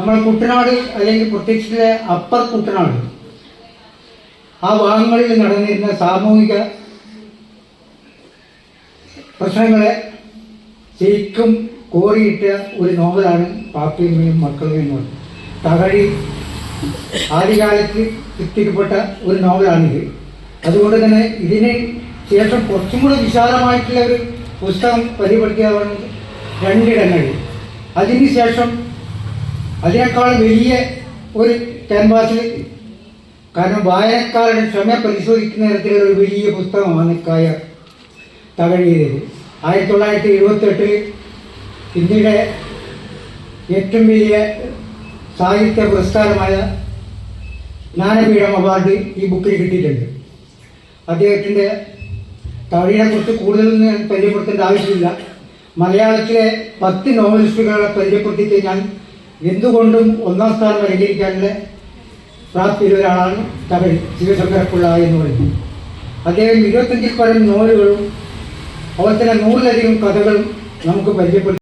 നമ്മൾ കുട്ടനാട് അല്ലെങ്കിൽ പ്രത്യേകിച്ച് അപ്പർ കുട്ടനാട്. ആ ഭാഗങ്ങളിൽ നടന്നിരുന്ന സാമൂഹിക പ്രശ്നങ്ങളെ ശരിക്കും കോറിയിട്ട ഒരു നോവലാണ് പാപ്പിയമ്മയും മക്കളും എന്ന് പറയുന്നത്. തകഴി ആദ്യകാലത്ത് എത്തിക്കപ്പെട്ട ഒരു നോവലാണിത്. അതുകൊണ്ട് തന്നെ ഇതിന് ശേഷം കുറച്ചും കൂടെ വിശാലമായിട്ടുള്ള ഒരു പുസ്തകം പരിപാടിയാവുന്നത് രണ്ടിടങ്ങളിൽ. അതിനുശേഷം അതിനേക്കാൾ വലിയ ഒരു ക്യാൻവാസിൽ കാരണം വായനക്കാരുടെ ക്ഷമ പരിശോധിക്കുന്ന തരത്തിലുള്ള ഒരു വലിയ പുസ്തകമാണ് കായ തകഴിയത്. ആയിരത്തി തൊള്ളായിരത്തി എഴുപത്തി എട്ടിൽ ഇന്ത്യയുടെ ഏറ്റവും വലിയ സാഹിത്യ പുരസ്കാരമായ ജ്ഞാനപീഠം അവാർഡ് ഈ ബുക്കിൽ കിട്ടിയിട്ടുണ്ട്. അദ്ദേഹത്തിന്റെ തകഴിയെക്കുറിച്ച് കൂടുതലൊന്നും പരിചയപ്പെടുത്തേണ്ട ആവശ്യമില്ല. മലയാളത്തിലെ പത്ത് നോവലിസ്റ്റുകളെ പരിചയപ്പെടുത്തി കഴിഞ്ഞാൽ എന്തുകൊണ്ടും ഒന്നാം സ്ഥാനം അലങ്കരിക്കാനുള്ള പ്രാപ്തിയിൽ ഒരാളാണ് തമിഴ് ശിവശങ്കരപ്പിള്ള എന്ന് പറയുന്നത് അദ്ദേഹം ഇരുപത്തഞ്ചിൽ പരം നോവലുകളും അതുപോലെ തന്നെ നൂറിലധികം കഥകളും നമുക്ക് പരിചയപ്പെടുത്തി